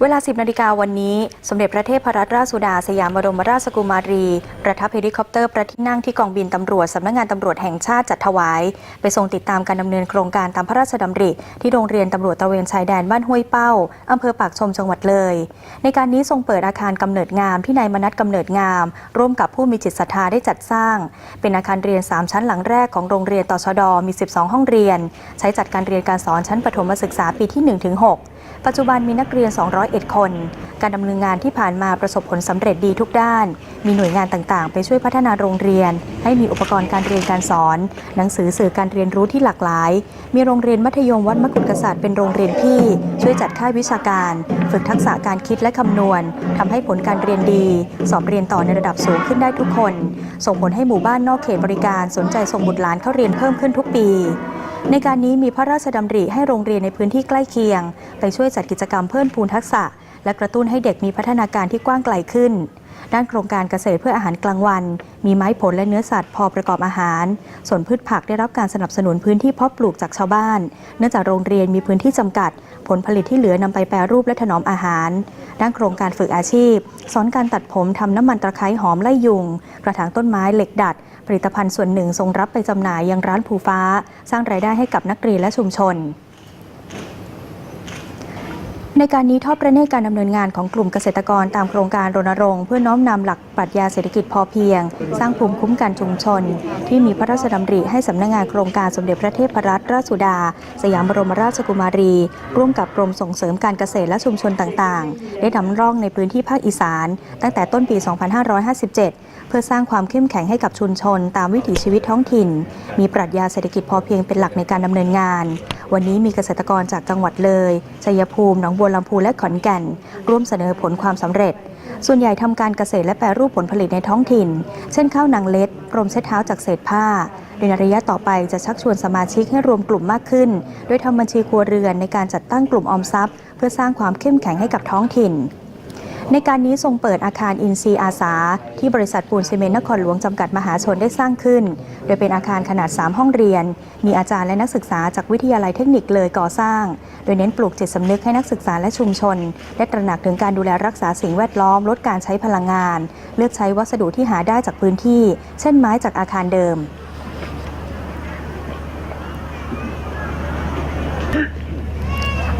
เวลา 10 นาฬิกาวันนี้ สมเด็จพระเทพรัตนราชสุดาสยามบรมราชกุมารี ประทับเฮลิคอปเตอร์ประที่นั่งที่กองบินตำรวจสำนักงานตำรวจแห่งชาติจัดถวาย ไปทรงติดตามการดำเนินโครงการตามพระราชดำริ ที่โรงเรียนตำรวจตะเวนชายแดนบ้านห้วยเป้าอำเภอปากชมจังหวัดเลย ในการนี้ทรงเปิดอาคารกำเนิดงามที่นายมนัสกำเนิดงาม ร่วมกับผู้มีจิตศรัทธาได้จัดสร้าง เป็นอาคารเรียน 3 ชั้นหลังแรกของโรงเรียนตชดมี 12 ห้องเรียน ใช้จัดการเรียนการสอนชั้นประถมศึกษาปีที่ 1-6 ปัจจุบันมีนักเรียน 201 คน การดำเนินงานที่ผ่านมาประสบผลสำเร็จดีทุกด้าน มีหน่วยงานต่างๆ ไปช่วยพัฒนาโรงเรียน ให้มีอุปกรณ์การเรียนการสอน หนังสือสื่อการเรียนรู้ที่หลากหลาย มีโรงเรียนมัธยมวัดมกุฎกษัตริย์เป็นโรงเรียนพี่ ช่วยจัดค่ายวิชาการ ฝึกทักษะการคิดและคำนวณทำให้ผลการเรียนดี สอบเรียนต่อในระดับสูงขึ้นได้ทุกคน ส่งผลให้หมู่บ้านนอกเขตบริการสนใจส่งบุตรหลานเข้าเรียนเพิ่มขึ้นทุกปี ในการนี้มีพระราชดำริให้โรงเรียนในพื้นที่ใกล้เคียง ไปช่วยจัดกิจกรรมเพิ่มพูนทักษะ และกระตุ้นให้เด็กมีพัฒนาการที่กว้างไกลขึ้น ด้านโครงการเกษตรเพื่ออาหารกลางวัน มีไม้ผลและเนื้อสัตว์พอประกอบอาหาร ส่วนพืชผักได้รับการสนับสนุนพื้นที่เพาะปลูกจากชาวบ้าน เนื่องจากโรงเรียนมีพื้นที่จำกัด ผลผลิตที่เหลือนำไปแปรรูปและถนอมอาหาร ด้านโครงการฝึกอาชีพ สอนการตัดผมทำน้ำมันตะไคร้หอมไล่ยุง กระถางต้นไม้เหล็กดัด ผลิตภัณฑ์ส่วนหนึ่งส่งรับไปจำหน่ายยังร้านภูฟ้า สร้างรายได้ให้กับนักเรียนและชุมชน ในการนี้ทอดพระเนตรการดำเนินงานของกลุ่มเกษตรกรตามโครงการรณรงค์เพื่อน้อมนำหลักปรัชญาเศรษฐกิจพอเพียง สร้างภูมิคุ้มกันชุมชน ที่มีพระราชดำริให้สำนักงานโครงการสมเด็จพระเทพรัตนราชสุดา สยามบรมราชกุมารี ร่วมกับกรมส่งเสริมการเกษตรและชุมชนต่างๆ ได้นำร่องในพื้นที่ภาคอีสาน ตั้งแต่ต้นปี 2557 เพื่อสร้างความเข้มแข็งให้กับชุมชน ตามวิถีชีวิตท้องถิ่น มีปรัชญาเศรษฐกิจพอเพียงเป็นหลักในการดำเนินงาน วันนี้มีเกษตรกรจากจังหวัดเลยชัยภูมิหนองบัวลำพูและขอนแก่น ร่วมเสนอผลความสำเร็จ ส่วนใหญ่ทำการเกษตรและแปรรูปผลผลิตในท้องถิ่น เช่นข้าวนางเล็ดกรมเช็ดเท้าจากเศษผ้าโดยในระยะต่อไปจะชักชวนสมาชิกให้รวมกลุ่มมากขึ้น โดยทำบัญชีครัวเรือนในการจัดตั้งกลุ่มออมทรัพย์ เพื่อสร้างความเข้มแข็งให้กับท้องถิ่น ในการนี้ทรงเปิดอาคารอินซีอาสา ที่บริษัทปูนซีเมนต์นครหลวงจำกัดมหาชนได้สร้างขึ้น โดยเป็นอาคารขนาด 3 ห้องเรียน มีอาจารย์และนักศึกษาจากวิทยาลัยเทคนิคเลยก่อสร้าง โดยเน้นปลูกจิตสำนึกให้นักศึกษาและชุมชน ได้ตระหนักถึงการดูแลรักษาสิ่งแวดล้อม ลดการใช้พลังงาน เลือกใช้วัสดุที่หาได้จากพื้นที่ เช่นไม้จากอาคารเดิม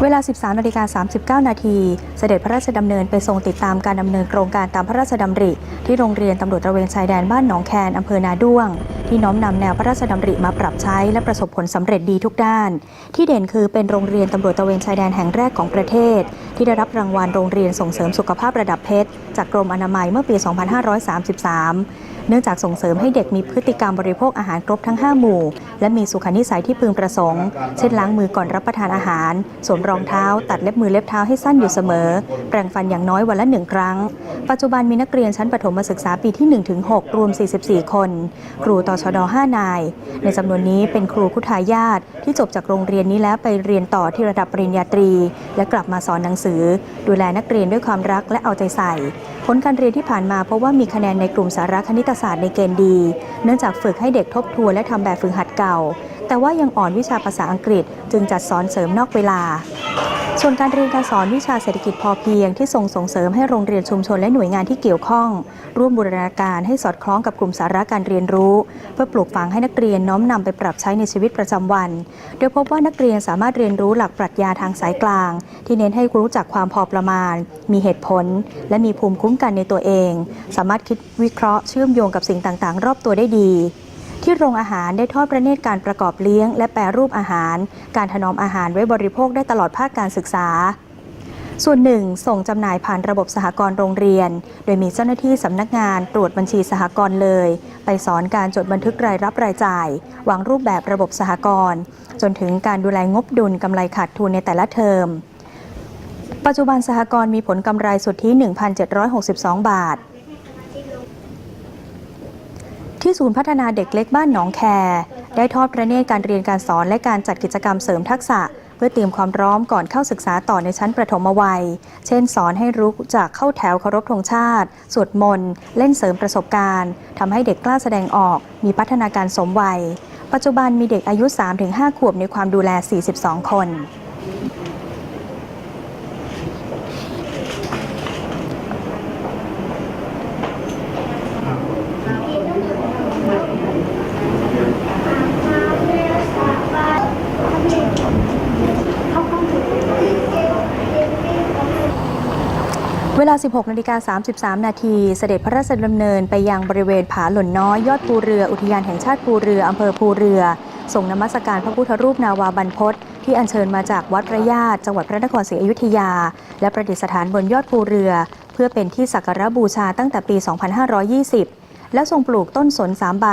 เวลา 13นาฬิกา39 นาที เสด็จพระราชดำเนินไปทรงติดตามการดำเนินโครงการตามพระราชดำริ ที่โรงเรียนตำรวจตระเวนชายแดนบ้านหนองแคนอำเภอนาด้วง ที่น้อมนำแนวพระราชดำริมาปรับใช้และประสบผลสำเร็จดีทุกด้าน ที่เด่นคือเป็นโรงเรียนตำรวจตระเวนชายแดนแห่งแรกของประเทศ ที่ได้รับรางวัลโรงเรียนส่งเสริมสุขภาพระดับเพชร จากกรมอนามัยเมื่อปี 2533 เนื่องจากส่งเสริมให้เด็กมีพฤติกรรมบริโภคอาหารครบทั้ง 5 หมู่ และมีสุขนิสัยที่พึงประสงค์ เช่นล้างมือก่อนรับประทานอาหาร สวมรองเท้า ตัดเล็บมือเล็บเท้าให้สั้นอยู่เสมอ แปรงฟันอย่างน้อยวันละหนึ่งครั้ง ปัจจุบันมีนักเรียนชั้นประถมศึกษาปีที่ 1-6 รวม 44 คน ครูต่อชด 5 นาย ในจำนวนนี้เป็นครูคุทายาตที่จบจากโรงเรียนนี้แล้วไปเรียนต่อที่ระดับปริญญาตรี และกลับมาสอนหนังสือ ดูแลนักเรียนด้วยความรักและเอาใจใส่ ผลการเรียนที่ผ่านมาเพราะว่ามีคะแนนในกลุ่มสาระคณิตศาสตร์ในเกณฑ์ดี เนื่องจากฝึกให้เด็กทบทวนและทำแบบฝึกหัดเก่า แต่ว่ายังอ่อนวิชาภาษาอังกฤษจึงจัดสอนเสริมนอกเวลา ส่วนการเรียนการสอนวิชาเศรษฐกิจพอเพียงที่ส่งส่งเสริมให้โรงเรียนชุมชนและหน่วยงานที่เกี่ยวข้อง ร่วมบูรณาการให้สอดคล้องกับกลุ่มสาระการเรียนรู้ เพื่อปลูกฝังให้นักเรียนน้อมนำไปปรับใช้ในชีวิตประจำวัน โดยพบว่านักเรียนสามารถเรียนรู้หลักปรัชญาทางสายกลาง ที่เน้นให้รู้จักความพอประมาณ มีเหตุผล และมีภูมิคุ้มกันในตัวเอง สามารถคิดวิเคราะห์เชื่อมโยงกับสิ่งต่างๆ รอบตัวได้ดี ที่โรงอาหารได้ทอดพระเนตรการประกอบเลี้ยง และแปรรูปอาหาร การถนอมอาหารไว้บริโภคได้ตลอดภาคการศึกษา ส่วนหนึ่งส่งจำหน่ายผ่านระบบสหกรณ์โรงเรียน โดยมีเจ้าหน้าที่สำนักงานตรวจบัญชีสหกรณ์เลย ไปสอนการจดบันทึกรายรับรายจ่าย วางรูปแบบระบบสหกรณ์จนถึงการดูแลงบดุลกำไรขาดทุนในแต่ละเทอมปัจจุบันสหกรณ์มีผลกำไรสุทธิ 1,762 บาท ที่ศูนย์พัฒนาเด็กเล็กบ้านหนองแค ได้ทอดพระเนตรการเรียนการสอนและการจัดกิจกรรมเสริมทักษะ เพื่อเตรียมความพร้อมก่อนเข้าศึกษาต่อในชั้นประถมวัย เช่นสอนให้รู้จักเข้าแถวเคารพธงชาติ สวดมนต์ เล่นเสริมประสบการณ์ทำให้เด็กกล้าแสดงออก มีพัฒนาการสมวัย ปัจจุบันมีเด็กอายุ 3-5 ขวบในความดูแล 42 คน 16นาฬิกา33 นาทีเสด็จพระราชดำเนินไปยังบริเวณผาหล่นน้อยยอดภูเรืออุทยานแห่งชาติภูเรืออำเภอภูเรือส่งนมัสการพระพุทธรูปนาวาบรรพตที่อัญเชิญมาจากวัดพระญาติจังหวัดพระนครศรีอยุธยา และประดิษฐานบนยอดภูเรือ เพื่อเป็นที่สักการะบูชาตั้งแต่ปี 2520 และทรงปลูกต้นสนสามใบ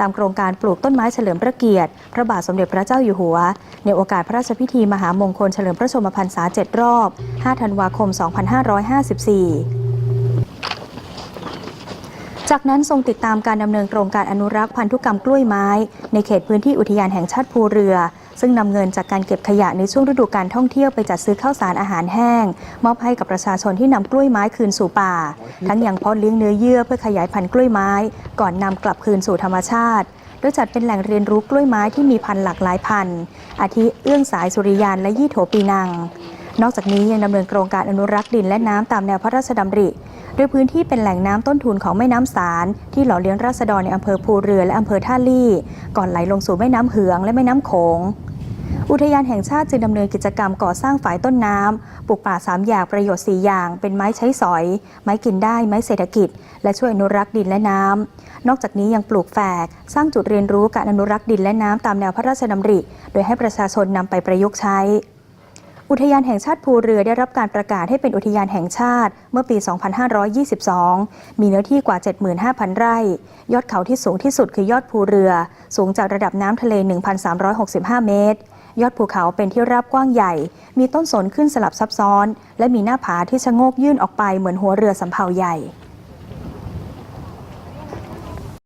ตามโครงการปลูกต้นไม้เฉลิมพระเกียรติ พระบาทสมเด็จพระเจ้าอยู่หัว ในโอกาสพระราชพิธีมหามงคลเฉลิมพระชนมพรรษา7รอบ 5 ธันวาคม 2554จากนั้นทรงติดตามการดำเนินโครงการอนุรักษ์พันธุกรรมกล้วยไม้ ในเขตพื้นที่อุทยานแห่งชาติภูเรือ ซึ่งนำเงินจากการเก็บขยะในช่วงฤดูการท่องเที่ยวไปจัดซื้อข้าวสารอาหารแห้ง มอบให้กับประชาชนที่นำกล้วยไม้คืนสู่ป่า ทั้งยังเพาะเลี้ยงเนื้อเยื่อเพื่อขยายพันธุ์กล้วยไม้ ก่อนนำกลับคืนสู่ธรรมชาติโดยจัดเป็นแหล่งเรียนรู้กล้วยไม้ที่มีพันธุ์หลากหลายพันธุ์ อาทิเอื้องสายสุริยานและยี่โถปีนัง นอกจากนี้ยังดำเนินโครงการอนุรักษ์ดินและน้ำตามแนวพระราชดำริ โดยพื้นที่เป็นแหล่งน้ำต้นทุนของแม่น้ำสารที่หล่อเลี้ยงราษฎรในอำเภอภูเรือและอำเภอท่าลี่ ก่อนไหลลงสู่แม่น้ำเหืองและแม่น้ำโขงอุทยานแห่งชาติจึงดำเนินกิจกรรมก่อสร้างฝายต้นน้ำปลูกป่าสามอย่างประโยชน์สี่อย่าง เป็นไม้ใช้สอย ไม้กินได้ ไม้เศรษฐกิจ และช่วยอนุรักษ์ดินและน้ำ นอกจากนี้ยังปลูกแฝก สร้างจุดเรียนรู้การอนุรักษ์ดินและน้ำตามแนวพระราชดำริ โดยให้ประชาชนนำไปประยุกต์ใช้ อุทยานแห่งชาติภูเรือได้รับการประกาศให้เป็นอุทยานแห่งชาติ เมื่อปี 2522 มีเนื้อที่กว่า 75,000 ไร่ ยอดเขาที่สูงที่สุดคือยอดภูเรือ สูงจากระดับน้ำทะเล 1,365 เมตร ยอดภูเขาเป็นที่ราบกว้างใหญ่ มีต้นสนขึ้นสลับซับซ้อน และมีหน้าผาที่ชะโงกยื่นออกไปเหมือนหัวเรือสำเภาใหญ่